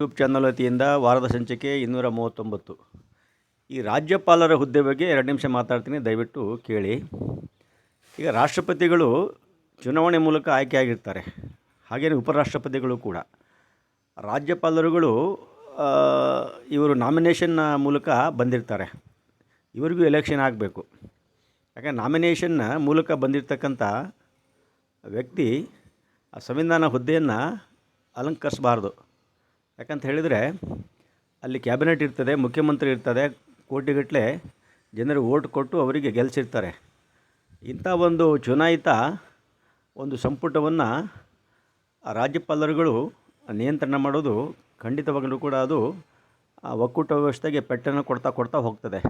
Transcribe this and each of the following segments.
YouTube channel ವತಿಯಿಂದ ವಾರದ ಸಂಚಿಕೆ ಇನ್ನೂರ ಮೂವತ್ತೊಂಬತ್ತು ಈ ರಾಜ್ಯಪಾಲರ ಹುದ್ದೆ ಬಗ್ಗೆ ಎರಡು ನಿಮಿಷ ಮಾತಾಡ್ತೀನಿ, ದಯವಿಟ್ಟು ಕೇಳಿ. ಈಗ ರಾಷ್ಟ್ರಪತಿಗಳು ಚುನಾವಣೆ ಮೂಲಕ ಆಯ್ಕೆಯಾಗಿರ್ತಾರೆ. ಹಾಗೆಯೇ ಉಪರಾಷ್ಟ್ರಪತಿಗಳು ಕೂಡ. ರಾಜ್ಯಪಾಲರುಗಳು ಇವರು ನಾಮಿನೇಷನ್ನ ಮೂಲಕ ಬಂದಿರ್ತಾರೆ. ಇವರಿಗೂ ಎಲೆಕ್ಷನ್ ಆಗಬೇಕು. ಯಾಕಂದ್ರೆ ನಾಮಿನೇಷನ್ನ ಮೂಲಕ ಬಂದಿರತಕ್ಕಂಥ ವ್ಯಕ್ತಿ ಆ ಸಂವಿಧಾನ ಹುದ್ದೆಯನ್ನು ಅಲಂಕರಿಸಬಾರ್ದು. ಯಾಕಂತ ಹೇಳಿದರೆ, ಅಲ್ಲಿ ಕ್ಯಾಬಿನೆಟ್ ಇರ್ತದೆ, ಮುಖ್ಯಮಂತ್ರಿ ಇರ್ತದೆ ಕೋಟಿಗಟ್ಟಲೆ ಜನರು ಓಟ್ ಕೊಟ್ಟು ಅವರಿಗೆ ಗೆಲ್ಲಿಸಿರ್ತಾರೆ ಇಂಥ ಒಂದು ಚುನಾಯಿತ ಒಂದು ಸಂಪುಟವನ್ನು ರಾಜ್ಯಪಾಲರುಗಳು ನಿಯಂತ್ರಣ ಮಾಡೋದು ಖಂಡಿತವಾಗಲೂ ಕೂಡ ಅದು ಒಕ್ಕೂಟ ವ್ಯವಸ್ಥೆಗೆ ಪೆಟ್ಟನ್ನು ಕೊಡ್ತಾ ಕೊಡ್ತಾ ಹೋಗ್ತದೆ.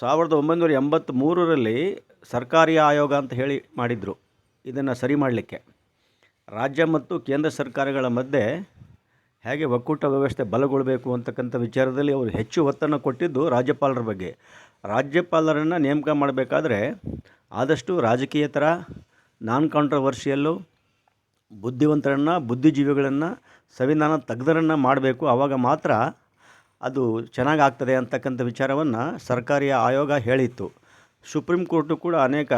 ಸಾವಿರದ ಒಂಬೈನೂರ ಎಂಬತ್ತ್ಮೂರರಲ್ಲಿ ಸರ್ಕಾರಿ ಆಯೋಗ ಅಂತ ಹೇಳಿ ಮಾಡಿದರು. ಇದನ್ನು ಸರಿ ಮಾಡಲಿಕ್ಕೆ. ರಾಜ್ಯ ಮತ್ತು ಕೇಂದ್ರ ಸರ್ಕಾರಗಳ ಮಧ್ಯೆ ಹೇಗೆ ಒಕ್ಕೂಟ ವ್ಯವಸ್ಥೆ ಬಲಗೊಳ್ಳಬೇಕು ಅಂತಕ್ಕಂಥ ವಿಚಾರದಲ್ಲಿ ಅವರು ಹೆಚ್ಚು ಒತ್ತನ್ನು ಕೊಟ್ಟಿದ್ದು ರಾಜ್ಯಪಾಲರ ಬಗ್ಗೆ. ರಾಜ್ಯಪಾಲರನ್ನು ನೇಮಕ ಮಾಡಬೇಕಾದ್ರೆ ಆದಷ್ಟು ರಾಜಕೀಯತರ ನಾನ್ ಕಾಂಟ್ರವರ್ಷಿಯಲ್ಲು ಬುದ್ಧಿವಂತರನ್ನು, ಬುದ್ಧಿಜೀವಿಗಳನ್ನು, ಸಂವಿಧಾನ ತಜ್ಞರನ್ನು ಮಾಡಬೇಕು. ಆವಾಗ ಮಾತ್ರ ಅದು ಚೆನ್ನಾಗಿ ಆಗ್ತದೆ ಅಂತಕ್ಕಂಥ ವಿಚಾರವನ್ನು ಸರ್ಕಾರಿ ಆಯೋಗ ಹೇಳಿತ್ತು. ಸುಪ್ರೀಂ ಕೋರ್ಟು ಕೂಡ ಅನೇಕ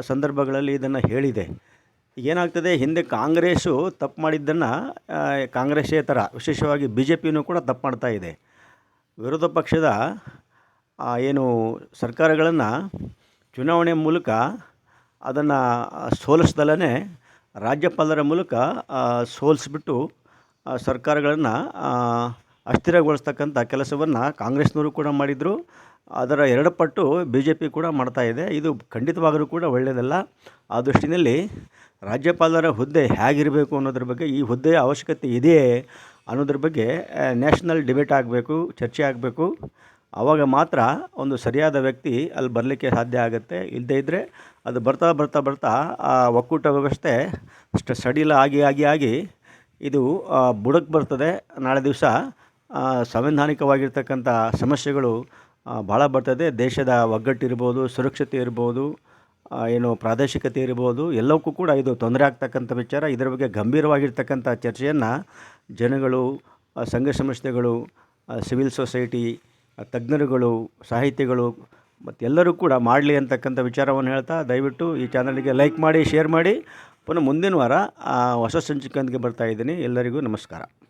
ಸಂದರ್ಭಗಳಲ್ಲಿ ಇದನ್ನು ಹೇಳಿದೆ. ಏನಾಗ್ತದೆ, ಹಿಂದೆ ಕಾಂಗ್ರೆಸ್ಸು ತಪ್ಪು ಮಾಡಿದ್ದನ್ನು ಕಾಂಗ್ರೆಸ್ಸೇತರ ವಿಶೇಷವಾಗಿ ಬಿ ಜೆ ಪಿನೂ ಕೂಡ ತಪ್ಪು ಮಾಡ್ತಾ ಇದೆ. ವಿರೋಧ ಪಕ್ಷದ ಏನು ಸರ್ಕಾರಗಳನ್ನು ಚುನಾವಣೆ ಮೂಲಕ ಅದನ್ನು ಸೋಲಿಸ್ದಲೇ ರಾಜ್ಯಪಾಲರ ಮೂಲಕ ಸೋಲಿಸ್ಬಿಟ್ಟು ಸರ್ಕಾರಗಳನ್ನು ಅಸ್ಥಿರಗೊಳಿಸ್ತಕ್ಕಂಥ ಕೆಲಸವನ್ನು ಕಾಂಗ್ರೆಸ್ನವರು ಕೂಡ ಮಾಡಿದರು. ಅದರ ಎರಡು ಪಟ್ಟು ಬಿ ಜೆ ಪಿ ಕೂಡ ಮಾಡ್ತಾ ಇದೆ. ಇದು ಖಂಡಿತವಾಗಲೂ ಕೂಡ ಒಳ್ಳೆಯದಲ್ಲ ಆ ದೃಷ್ಟಿನಲ್ಲಿ ರಾಜ್ಯಪಾಲರ ಹುದ್ದೆ ಹೇಗಿರಬೇಕು ಅನ್ನೋದ್ರ ಬಗ್ಗೆ ಈ ಹುದ್ದೆಯ ಅವಶ್ಯಕತೆ ಇದೆಯೇ ಅನ್ನೋದ್ರ ಬಗ್ಗೆ ನ್ಯಾಷನಲ್ ಡಿಬೇಟ್ ಆಗಬೇಕು, ಚರ್ಚೆ ಆಗಬೇಕು. ಆವಾಗ ಮಾತ್ರ ಒಂದು ಸರಿಯಾದ ವ್ಯಕ್ತಿ ಅಲ್ಲಿ ಬರಲಿಕ್ಕೆ ಸಾಧ್ಯ ಆಗುತ್ತೆ. ಇಲ್ಲದೇ ಇದ್ದರೆ ಅದು ಬರ್ತಾ ಬರ್ತಾ ಬರ್ತಾ, ಆ, ಒಕ್ಕೂಟ ವ್ಯವಸ್ಥೆ ಅಷ್ಟು ಸಡಿಲ ಆಗಿ ಆಗಿ ಆಗಿ ಇದು ಬುಡಕ್ಕೆ ಬರ್ತದೆ. ನಾಳೆ ದಿವಸ ಸಂವಿಧಾನಿಕವಾಗಿರ್ತಕ್ಕಂಥ ಸಮಸ್ಯೆಗಳು ಭಾಳ ಬರ್ತದೆ. ದೇಶದ ಒಗ್ಗಟ್ಟಿರ್ಬೋದು, ಸುರಕ್ಷತೆ ಇರ್ಬೋದು. ಏನು ಪ್ರಾದೇಶಿಕತೆ ಇರ್ಬೋದು ಎಲ್ಲವಕ್ಕೂ ಕೂಡ ಇದು ತೊಂದರೆ ಆಗ್ತಕ್ಕಂಥ ವಿಚಾರ. ಇದರ ಬಗ್ಗೆ ಗಂಭೀರವಾಗಿರ್ತಕ್ಕಂಥ ಚರ್ಚೆಯನ್ನು ಜನಗಳು ಸಂಘ ಸಂಸ್ಥೆಗಳು ಸಿವಿಲ್ ಸೊಸೈಟಿ ತಜ್ಞರುಗಳು, ಸಾಹಿತಿಗಳು ಮತ್ತು ಎಲ್ಲರೂ ಕೂಡ ಮಾಡಲಿ ಅಂತಕ್ಕಂಥ ವಿಚಾರವನ್ನು ಹೇಳ್ತಾ ದಯವಿಟ್ಟು ಈ ಚಾನಲ್ಗೆ ಲೈಕ್ ಮಾಡಿ, ಶೇರ್ ಮಾಡಿ. ಪುನಃ ಮುಂದಿನ ವಾರ ಹೊಸ ಸಂಚಿಕೆಯೊಂದಿಗೆ ಬರ್ತಾ ಇದ್ದೀನಿ. ಎಲ್ಲರಿಗೂ ನಮಸ್ಕಾರ.